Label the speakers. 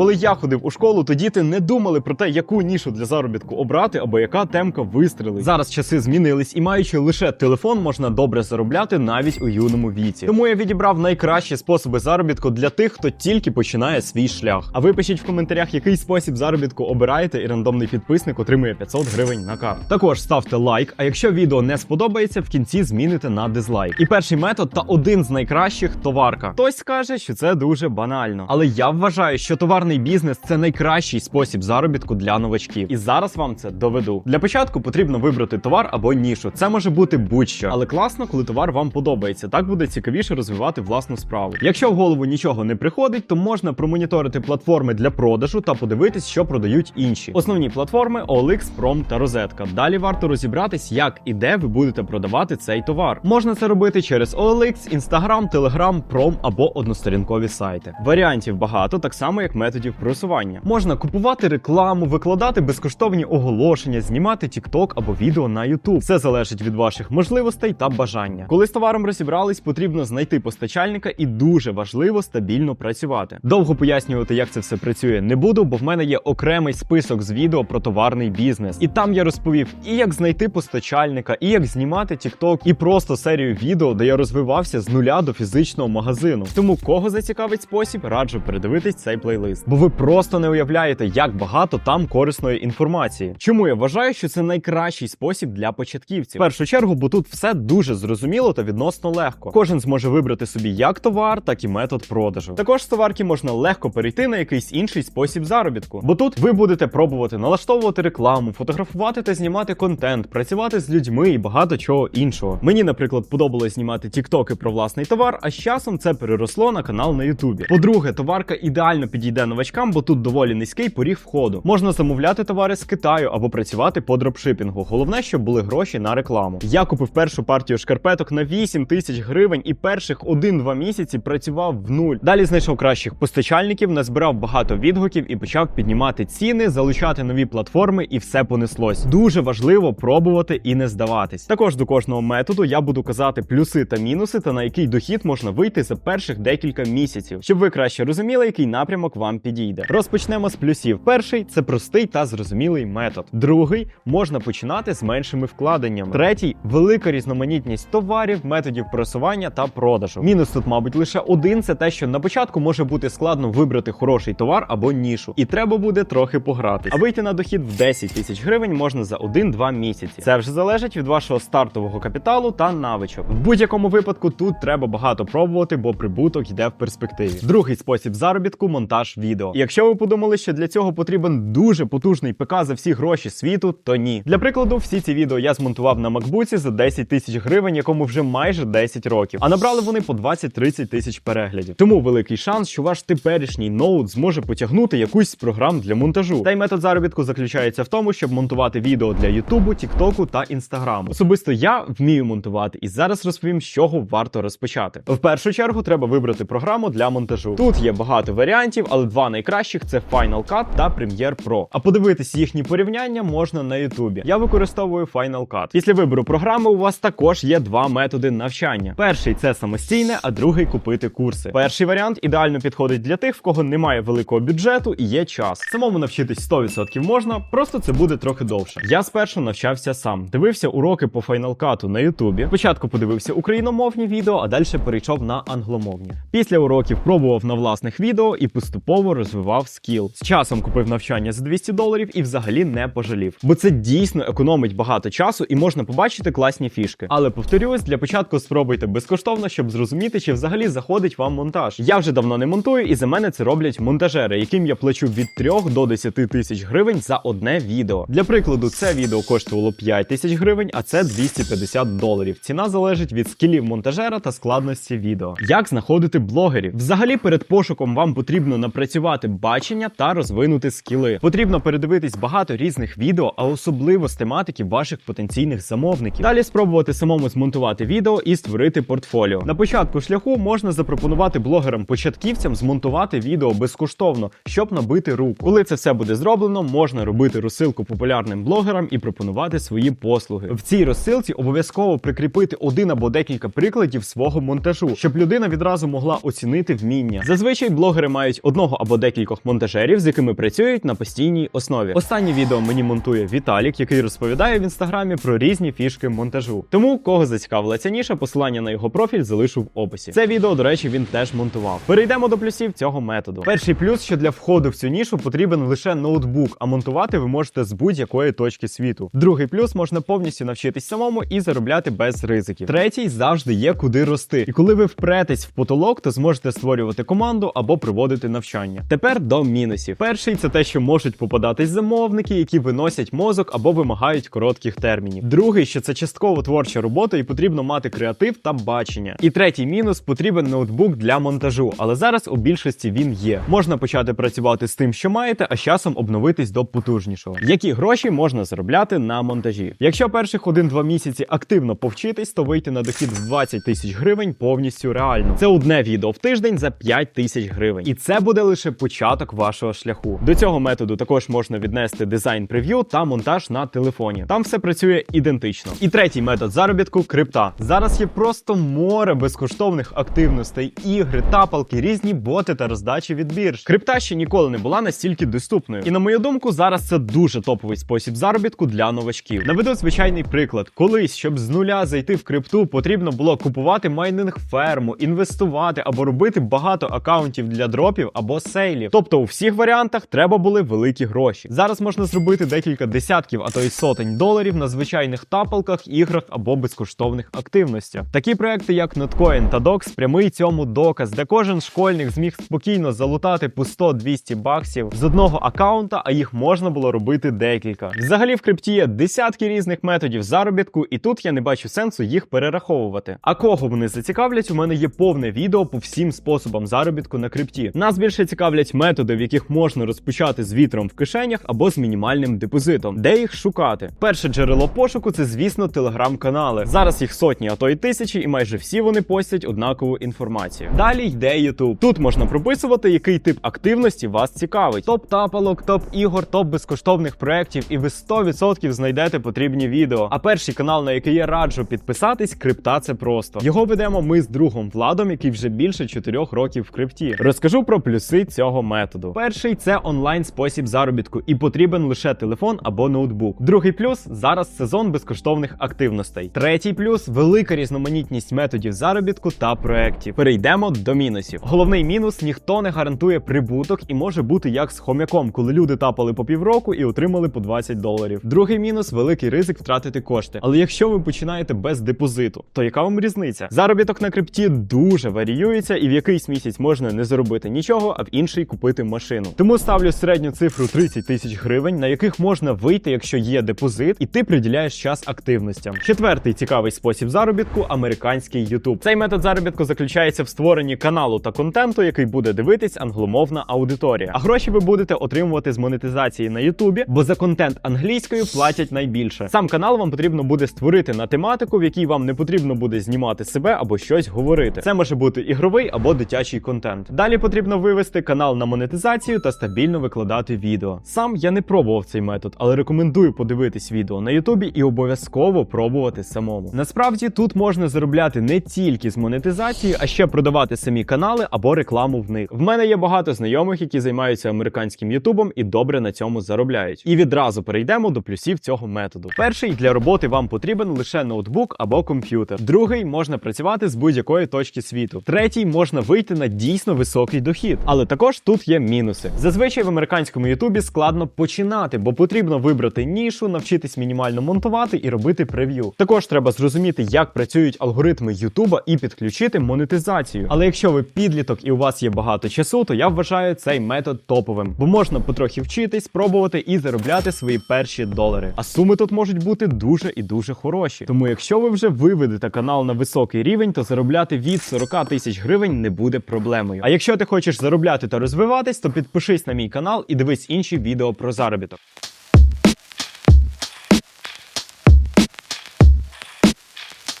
Speaker 1: Коли я ходив у школу, то діти не думали про те, яку нішу для заробітку обрати або яка темка вистрелить. Зараз часи змінились, і маючи лише телефон, можна добре заробляти навіть у юному віці. Тому я відібрав найкращі способи заробітку для тих, хто тільки починає свій шлях. А ви пишіть в коментарях, який спосіб заробітку обираєте, і рандомний підписник отримує 500 гривень на карту. Також ставте лайк. А якщо відео не сподобається, в кінці зміните на дизлайк. І перший метод та один з найкращих товарка. Хтось скаже, що це дуже банально, але я вважаю, що товарний бізнес це найкращий спосіб заробітку для новачків. І зараз вам це доведу. Для початку потрібно вибрати товар або нішу. Це може бути будь-що, але класно, коли товар вам подобається. Так буде цікавіше розвивати власну справу. Якщо в голову нічого не приходить, то можна промоніторити платформи для продажу та подивитись, що продають інші. Основні платформи OLX, Prom та Розетка. Далі варто розібратись, як і де ви будете продавати цей товар. Можна це робити через OLX, Instagram, Telegram, Prom або односторінкові сайти. Варіантів багато, так само як методів просування. Можна купувати рекламу, викладати безкоштовні оголошення, знімати TikTok або відео на YouTube. Все залежить від ваших можливостей та бажання. Коли з товаром розібрались, потрібно знайти постачальника і дуже важливо стабільно працювати. Довго пояснювати, як це все працює, не буду, бо в мене є окремий список з відео про товарний бізнес. І там я розповів і як знайти постачальника, і як знімати TikTok, і просто серію відео, де я розвивався з нуля до фізичного магазину. Тому кого зацікавить спосіб, раджу передивитись цей плейлист. Бо ви просто не уявляєте, як багато там корисної інформації. Чому я вважаю, що це найкращий спосіб для початківців? В першу чергу, бо тут все дуже зрозуміло та відносно легко. Кожен зможе вибрати собі як товар, так і метод продажу. Також з товарки можна легко перейти на якийсь інший спосіб заробітку. Бо тут ви будете пробувати налаштовувати рекламу, фотографувати та знімати контент, працювати з людьми і багато чого іншого. Мені, наприклад, подобалось знімати тіктоки про власний товар, а з часом це переросло на канал на Ютубі. По-друге, товарка ідеально підійде новачкам, бо тут доволі низький поріг входу. Можна замовляти товари з Китаю або працювати по дропшипінгу. Головне, щоб були гроші на рекламу. Я купив першу партію шкарпеток на 8 тисяч гривень і перших 1-2 місяці працював в нуль. Далі знайшов кращих постачальників, назбирав багато відгуків і почав піднімати ціни, залучати нові платформи, і все понеслось. Дуже важливо пробувати і не здаватись. Також до кожного методу я буду казати плюси та мінуси, та на який дохід можна вийти за перших декілька місяців, щоб ви краще розуміли, який напрямок вам підійде. Розпочнемо з плюсів. Перший це простий та зрозумілий метод. Другий можна починати з меншими вкладеннями. Третій велика різноманітність товарів, методів просування та продажу. Мінус тут, мабуть, лише один: це те, що на початку може бути складно вибрати хороший товар або нішу, і треба буде трохи погратись. А вийти на дохід в 10 тисяч гривень можна за 1-2 місяці. Це вже залежить від вашого стартового капіталу та навичок. В будь-якому випадку тут треба багато пробувати, бо прибуток йде в перспективі. Другий спосіб заробітку монтаж відео. І якщо ви подумали, що для цього потрібен дуже потужний ПК за всі гроші світу, то ні. Для прикладу, всі ці відео я змонтував на макбуці за 10 тисяч гривень, якому вже майже 10 років. А набрали вони по 20-30 тисяч переглядів. Тому великий шанс, що ваш теперішній ноут зможе потягнути якусь з програм для монтажу. Та й метод заробітку заключається в тому, щоб монтувати відео для Ютубу, Тіктоку та Інстаграму. Особисто я вмію монтувати, і зараз розповім, з чого варто розпочати. В першу чергу треба вибрати програму для монтажу. Тут є багато варіантів, але два найкращих це Final Cut та Premiere Pro. А подивитись їхні порівняння можна на Ютубі. Я використовую Final Cut. Після вибору програми у вас також є два методи навчання. Перший це самостійне, а другий купити курси. Перший варіант ідеально підходить для тих, в кого немає великого бюджету і є час. Самому навчитись 100% можна, просто це буде трохи довше. Я спершу навчався сам. Дивився уроки по Final Cut на Ютубі. Спочатку подивився україномовні відео, а далі перейшов на англомовні. Після уроків пробував на власних відео і поступово розвивав скіл. З часом купив навчання за 200 доларів і взагалі не пожалів. Бо це дійсно економить багато часу і можна побачити класні фішки. Але повторюсь, для початку спробуйте безкоштовно, щоб зрозуміти, чи взагалі заходить вам монтаж. Я вже давно не монтую, і за мене це роблять монтажери, яким я плачу від 3 до 10 тисяч гривень за одне відео. Для прикладу, це відео коштувало 5 тисяч гривень, а це 250 доларів. Ціна залежить від скілів монтажера та складності відео. Як знаходити блогерів? Взагалі, перед пошуком вам потрібно напрацювати бачення та розвинути скіли. Потрібно передивитись багато різних відео, а особливо з тематики ваших потенційних замовників. Далі спробувати самому змонтувати відео і створити портфоліо. На початку шляху можна запропонувати блогерам-початківцям змонтувати відео безкоштовно, щоб набити рук. Коли це все буде зроблено, можна робити розсилку популярним блогерам і пропонувати свої послуги. В цій розсилці обов'язково прикріпити один або декілька прикладів свого монтажу, щоб людина відразу могла оцінити вміння. Зазвичай блогери мають одного або або декількох монтажерів, з якими працюють на постійній основі. Останнє відео мені монтує Віталік, який розповідає в інстаграмі про різні фішки монтажу. Тому кого зацікавила ця ніша, посилання на його профіль залишу в описі. Це відео, до речі, він теж монтував. Перейдемо до плюсів цього методу. Перший плюс, що для входу в цю нішу потрібен лише ноутбук, а монтувати ви можете з будь-якої точки світу. Другий плюс можна повністю навчитись самому і заробляти без ризиків. Третій завжди є куди рости. І коли ви впретесь в потолок, то зможете створювати команду або проводити навчання. Тепер до мінусів. Перший це те, що можуть попадатись замовники, які виносять мозок або вимагають коротких термінів. Другий, що це частково творча робота, і потрібно мати креатив та бачення. І третій мінус потрібен ноутбук для монтажу, але зараз у більшості він є. Можна почати працювати з тим, що маєте, а з часом обновитись до потужнішого. Які гроші можна заробляти на монтажі? Якщо перших 1-2 місяці активно повчитись, то вийти на дохід в 20 тисяч гривень повністю реально. Це одне відео в тиждень за 5 тисяч гривень. І це буде лише початок вашого шляху. До цього методу також можна віднести дизайн прев'ю та монтаж на телефоні. Там все працює ідентично. І третій метод заробітку крипта. Зараз є просто море безкоштовних активностей, ігри, тапалки, різні боти та роздачі від бірж. Крипта ще ніколи не була настільки доступною. І на мою думку, зараз це дуже топовий спосіб заробітку для новачків. Наведу звичайний приклад. Колись, щоб з нуля зайти в крипту, потрібно було купувати майнинг ферму, інвестувати або робити багато акаунтів для дропів або сейлів. Тобто у всіх варіантах треба були великі гроші. Зараз можна зробити декілька десятків, а то й сотень доларів на звичайних тапалках, іграх або безкоштовних активностях. Такі проекти, як Notcoin та Dox, прямий цьому доказ, де кожен школьник зміг спокійно залутати по 100-200 баксів з одного акаунта, а їх можна було робити декілька. Взагалі в крипті є десятки різних методів заробітку, і тут я не бачу сенсу їх перераховувати. А кого вони зацікавлять, у мене є повне відео по всім способам заробітку на крипті. Нас більше цікавлять методи, в яких можна розпочати з вітром в кишенях або з мінімальним депозитом. Де їх шукати? Перше джерело пошуку це, звісно, телеграм-канали. Зараз їх сотні, а то й тисячі, і майже всі вони постять однакову інформацію. Далі йде YouTube. Тут можна прописувати, який тип активності вас цікавить: топ тапалок, топ ігор, топ безкоштовних проєктів, і ви 100% знайдете потрібні відео. А перший канал, на який я раджу підписатись, крипта це просто. Його ведемо ми з другом Владом, який вже більше 4 років в крипті. Розкажу про плюси цього методу. Перший це онлайн спосіб заробітку, і потрібен лише телефон або ноутбук. Другий плюс зараз сезон безкоштовних активностей. Третій плюс велика різноманітність методів заробітку та проєктів. Перейдемо до мінусів. Головний мінус ніхто не гарантує прибуток і може бути як з хом'яком, коли люди тапали по півроку і отримали по 20 доларів. Другий мінус великий ризик втратити кошти. Але якщо ви починаєте без депозиту, то яка вам різниця? Заробіток на крипті дуже варіюється, і в якийсь місяць можна не заробити нічого, а в інший купити машину. Тому ставлю середню цифру 30 тисяч гривень, на яких можна вийти, якщо є депозит, і ти приділяєш час активностям. Четвертий цікавий спосіб заробітку американський YouTube. Цей метод заробітку заключається в створенні каналу та контенту, який буде дивитись англомовна аудиторія. А гроші ви будете отримувати з монетизації на Ютубі, бо за контент англійською платять найбільше. Сам канал вам потрібно буде створити на тематику, в якій вам не потрібно буде знімати себе або щось говорити. Це може бути ігровий або дитячий контент. Далі потрібно вивести канал на монетизацію та стабільно викладати відео. Сам я не пробував цей метод, але рекомендую подивитись відео на Ютубі і обов'язково пробувати самому. Насправді тут можна заробляти не тільки з монетизації, а ще продавати самі канали або рекламу в них. В мене є багато знайомих, які займаються американським ютубом і добре на цьому заробляють. І відразу перейдемо до плюсів цього методу. Перший для роботи вам потрібен лише ноутбук або комп'ютер. Другий можна працювати з будь-якої точки світу. Третій можна вийти на дійсно високий дохід. Але також тут є мінуси. Зазвичай в американському ютубі складно починати, бо потрібно вибрати нішу, навчитись мінімально монтувати і робити прев'ю. Також треба зрозуміти, як працюють алгоритми Ютуба і підключити монетизацію. Але якщо ви підліток і у вас є багато часу, то я вважаю цей метод топовим, бо можна потрохи вчитись, пробувати і заробляти свої перші долари. А суми тут можуть бути дуже і дуже хороші. Тому, якщо ви вже виведете канал на високий рівень, то заробляти від 40 тисяч гривень не буде проблемою. А якщо ти хочеш заробляти та розвиватись, то підпишись на мій канал і дивись інші відео про заробіток.